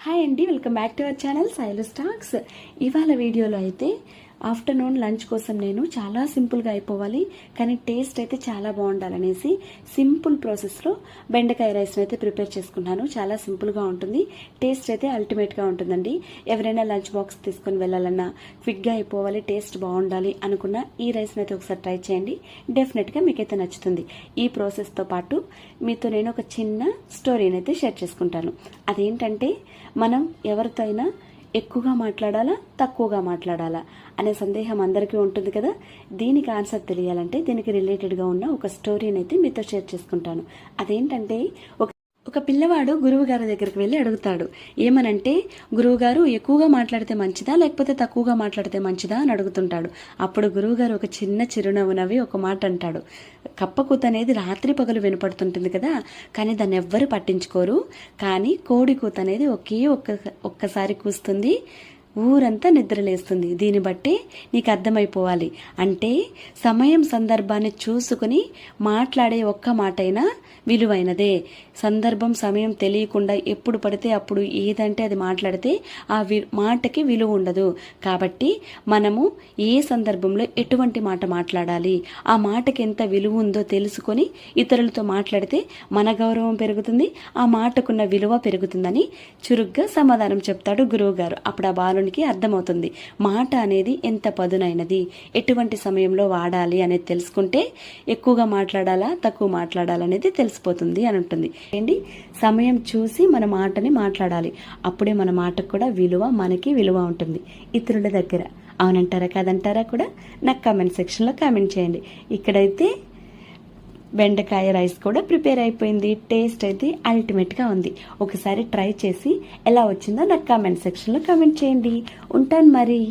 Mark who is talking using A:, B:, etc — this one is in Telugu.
A: హాయ్ అండి welcome back to our channel Sailu stocks ఇవాళ వీడియోలో అయితే ఆఫ్టర్నూన్ లంచ్ కోసం నేను చాలా సింపుల్గా అయిపోవాలి కానీ టేస్ట్ అయితే చాలా బాగుండాలనేసి సింపుల్ ప్రాసెస్లో బెండకాయ రైస్ని అయితే ప్రిపేర్ చేసుకున్నాను. చాలా సింపుల్గా ఉంటుంది. టేస్ట్ అయితే అల్టిమేట్గా ఉంటుందండి. ఎవరైనా లంచ్ బాక్స్ తీసుకొని వెళ్ళాలన్నా క్విక్గా అయిపోవాలి టేస్ట్ బాగుండాలి అనుకున్న ఈ రైస్ని అయితే ఒకసారి ట్రై చేయండి. డెఫినెట్గా మీకైతే నచ్చుతుంది. ఈ ప్రాసెస్తో పాటు మీతో నేను ఒక చిన్న స్టోరీని అయితే షేర్ చేసుకుంటాను. అదేంటంటే మనం ఎవరితో అయినా ఎక్కువగా మాట్లాడాలా తక్కువగా మాట్లాడాలా అనే సందేహం అందరికీ ఉంటుంది కదా? దీనికి ఆన్సర్ తెలియాలంటే దీనికి రిలేటెడ్గా ఉన్న ఒక స్టోరీని అయితే మీతో షేర్ చేసుకుంటాను. అదేంటంటే ఒక ఒక పిల్లవాడు గురువు గారి దగ్గరికి వెళ్ళి అడుగుతాడు ఏమనంటే గురువుగారు ఎక్కువగా మాట్లాడితే మంచిదా లేకపోతే తక్కువగా మాట్లాడితే మంచిదా? అని అడుగుతుంటాడు. అప్పుడు గురువుగారు ఒక చిన్న చిరునవ్వు నవ్వి ఒక మాట అంటాడు. కప్పకూత అనేది రాత్రి పగలు వినపడుతుంటుంది కదా కానీ దాన్ని ఎవ్వరు పట్టించుకోరు. కానీ కోడి కూత అనేది ఒకే ఒక్క ఒక్కసారి కూస్తుంది. ఊరంతా నిద్రలేస్తుంది. దీన్ని బట్టి నీకు అర్థమైపోవాలి అంటే సమయం సందర్భాన్ని చూసుకుని మాట్లాడే ఒక్క మాటైనా విలువైనదే. సందర్భం సమయం తెలియకుండా ఎప్పుడు పడితే అప్పుడు ఏదంటే అది మాట్లాడితే ఆ వి మాటకి విలువ ఉండదు. కాబట్టి మనము ఏ సందర్భంలో ఎటువంటి మాట మాట్లాడాలి ఆ మాటకి ఎంత విలువ ఉందో తెలుసుకొని ఇతరులతో మాట్లాడితే మన గౌరవం పెరుగుతుంది ఆ మాటకున్న విలువ పెరుగుతుందని చురుగ్గా సమాధానం చెప్తాడు గురువుగారు. అప్పుడు ఆ బాలునికి అర్థమవుతుంది. మాట అనేది ఎంత పదునైనది? ఎటువంటి సమయంలో వాడాలి అనేది తెలుసుకుంటే ఎక్కువగా మాట్లాడాలా తక్కువ మాట్లాడాలనేది తెలిసిపోతుంది అని ఉంటుంది. ఏంటి? సమయం చూసి మన మాటని మాట్లాడాలి. అప్పుడే మన మాటకు కూడా విలువ మనకి విలువ ఉంటుంది. ఇతరుల దగ్గర. అవునంటారా కాదంటారా కూడా? నాకు కామెంట్ సెక్షన్లో కామెంట్ చేయండి. ఇక్కడైతే బెండకాయ రైస్ కూడా ప్రిపేర్ అయిపోయింది. టేస్ట్ అయితే అల్టిమేట్గా ఉంది. ఒకసారి ట్రై చేసి ఎలా వచ్చిందో నాకు కామెంట్ సెక్షన్లో కామెంట్ చేయండి. ఉంటాను మరి.